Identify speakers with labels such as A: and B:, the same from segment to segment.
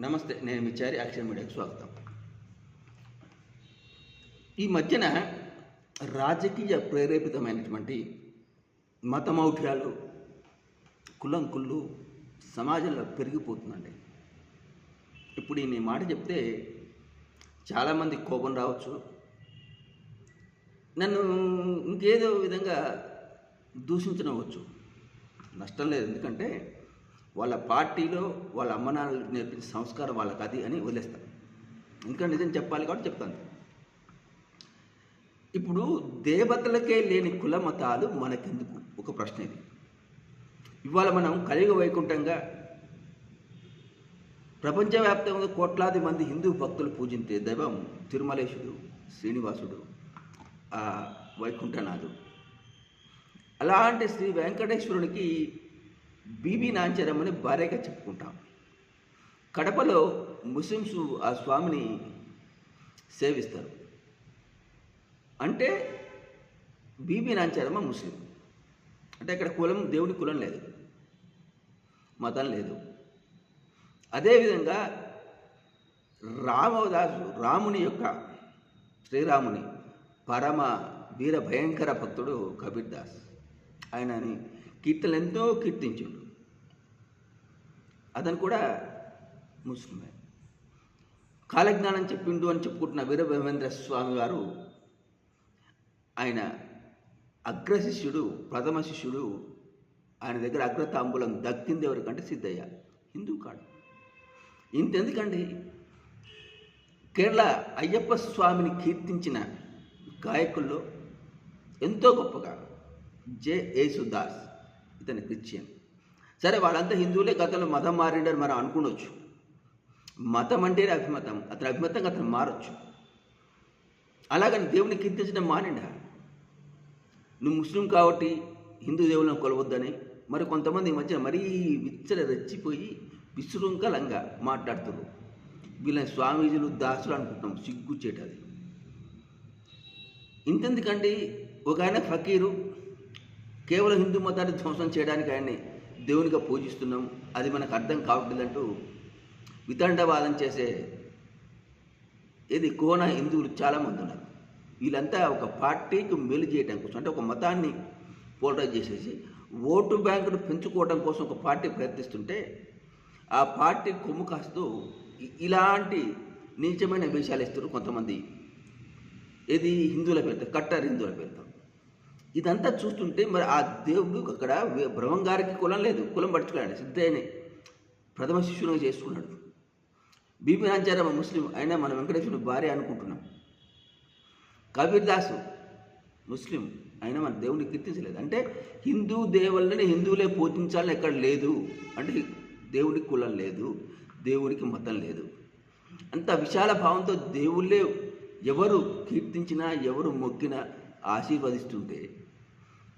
A: నమస్తే నేను మీ చారి యాక్షన్ మీడియాకి స్వాగతం. ఈ మధ్యన రాజకీయ ప్రేరేపితమైనటువంటి మతమౌఢ్యాలు కులంకుళ్ళు సమాజంలో పెరిగిపోతుందండి. ఇప్పుడు ఈ మాట చెప్తే చాలామంది కోపం రావచ్చు. నన్ను ఇంకేదో విధంగా దూషించనవచ్చు. నష్టం లేదు. ఎందుకంటే వాళ్ళ పార్టీలో వాళ్ళ అమ్మ నాన్నలకు నేర్పించిన సంస్కారం వాళ్ళకి అది అని వదిలేస్తాను ఇంకా నిజం చెప్పాలి కాబట్టి చెప్తాను. ఇప్పుడు దేవతలకే లేని కుల మతాలు మనకెందుకు? ఒక ప్రశ్న ఇది. ఇవాళ మనం కలియుగ వైకుంఠంగా ప్రపంచవ్యాప్తంగా కోట్లాది మంది హిందూ భక్తులు పూజించే దైవం తిరుమలేశుడు శ్రీనివాసుడు వైకుంఠనాథుడు. అలాంటి శ్రీ వెంకటేశ్వరునికి బీబీ నాంచరమ్మని భార్యగా చెప్పుకుంటాం. కడపలో ముస్లిమ్స్ ఆ స్వామిని సేవిస్తారు. అంటే బీబీ నాంచారమ్మ ముస్లిం. అంటే ఇక్కడ కులం దేవుడి కులం లేదు. మతం లేదు. అదేవిధంగా రామదాసు రాముని యొక్క శ్రీరాముని పరమ వీర భయంకర భక్తుడు కబీర్ దాస్ ఆయనని కీర్తనలు ఎంతో కీర్తించాడు. అతను కూడా ముస్లిమే. కాలజ్ఞానం చెప్పిండు అని చెప్పుకుంటున్న వీరభవేంద్ర స్వామి వారు ఆయన అగ్రశిష్యుడు ప్రథమ శిష్యుడు ఆయన దగ్గర అగ్రతాంబూలం దక్కింది ఎవరికంటే సిద్ధయ్య. హిందూ కాడు. ఇంతెందుకండి? కేరళ అయ్యప్ప స్వామిని కీర్తించిన గాయకుల్లో ఎంతో గొప్పగా జే యేసుదాస్ ఇతని క్రిస్టియన్ సరే వాళ్ళంతా హిందువులే గతంలో మతం మారిండని మనం అనుకునవచ్చు మతం అంటేనే అభిమతం. అతని అభిమతంగా అతను మారచ్చు. అలాగని దేవుని కీర్తించడం మానిండా? నువ్వు ముస్లిం కాబట్టి హిందూ దేవులను కొలవద్దని మరి కొంతమంది ఈ మధ్య మరీ విచ్చల రెచ్చిపోయి విశృంఖలంగా మాట్లాడుతున్నారు. వీళ్ళని స్వామీజీలు దాసులు అనుకుంటున్నాం. సిగ్గుచ్చేటది ఇంతెందుకండి? ఒక ఆయన ఫకీరు కేవలం హిందూ మతాన్ని ధ్వంసం చేయడానికి ఆయన్ని దేవునిగా పూజిస్తున్నాం. అది మనకు అర్థం కావట్లేదంటూ వితండవాదం చేసే ఇది కోన హిందువులు చాలామంది ఉన్నారు. వీళ్ళంతా ఒక పార్టీకి మేలు చేయడం కోసం అంటే ఒక మతాన్ని పోలరైజ్ చేసేసి ఓటు బ్యాంకును పెంచుకోవడం కోసం ఒక పార్టీ ప్రయత్నిస్తుంటే ఆ పార్టీ కొమ్ము కాస్తూ ఇలాంటి నీచమైన వేషాలు ఇస్తారు కొంతమంది. ఇది హిందువుల పేరుతో కట్టర్ హిందువుల పేరుతో ఇదంతా చూస్తుంటే మరి ఆ దేవుడు అక్కడ బ్రహ్మంగారికి కులం లేదు కులం పట్టుకున్నాడు సిద్ధయ్యని ప్రథమ శిష్యునిగా చేసుకున్నాడు. బీబీ ముస్లిం అయినా మన వెంకటేశ్వరుని భార్య అనుకుంటున్నాం. కబీర్ దాసు ముస్లిం అయినా మన దేవుడిని కీర్తించలేదు. అంటే హిందూ దేవుళ్ళని హిందువులే పూజించాలని ఎక్కడ లేదు. అంటే దేవుడికి కులం లేదు దేవుడికి మతం లేదు. అంత విశాల భావంతో దేవుళ్ళే ఎవరు కీర్తించినా ఎవరు మొక్కినా ఆశీర్వదిస్తుంటే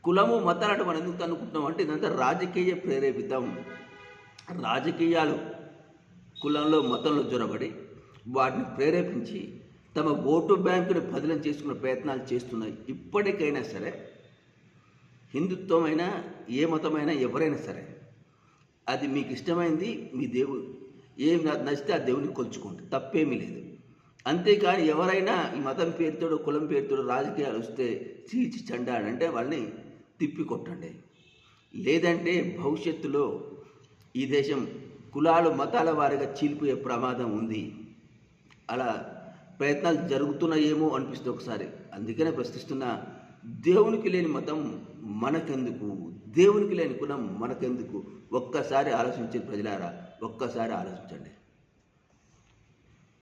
A: కులము మతాలు మనం ఎందుకు అనుకుంటున్నాం అంటే ఇదంతా రాజకీయ ప్రేరేపితం రాజకీయాలు కులంలో మతంలో జొరబడి వాటిని ప్రేరేపించి తమ ఓటు బ్యాంకుని బదిలం చేసుకునే ప్రయత్నాలు చేస్తున్నాయి. ఇప్పటికైనా సరే హిందుత్వమైనా ఏ మతమైనా ఎవరైనా సరే అది మీకు ఇష్టమైంది మీ దేవుడు ఏం నచ్చితే ఆ దేవుని కొలుచుకోండి. తప్పేమీ లేదు. అంతేకాని ఎవరైనా ఈ మతం పేరుతోడు కులం పేరుతోడు రాజకీయాలు వస్తే చీచి చండాడంటే వాళ్ళని తిప్పి కొట్టండి. లేదంటే భవిష్యత్తులో ఈ దేశం కులాలు మతాల వారిగా చీలిపోయే ప్రమాదం ఉంది. అలా ప్రయత్నాలు జరుగుతున్నాయేమో అనిపిస్తుంది ఒకసారి. అందుకనే ప్రశ్నిస్తున్న దేవునికి లేని మతం మనకెందుకు? దేవునికి లేని కులం మనకెందుకు? ఒక్కసారి ఆలోచించండి ప్రజలారా ఒక్కసారి ఆలోచించండి.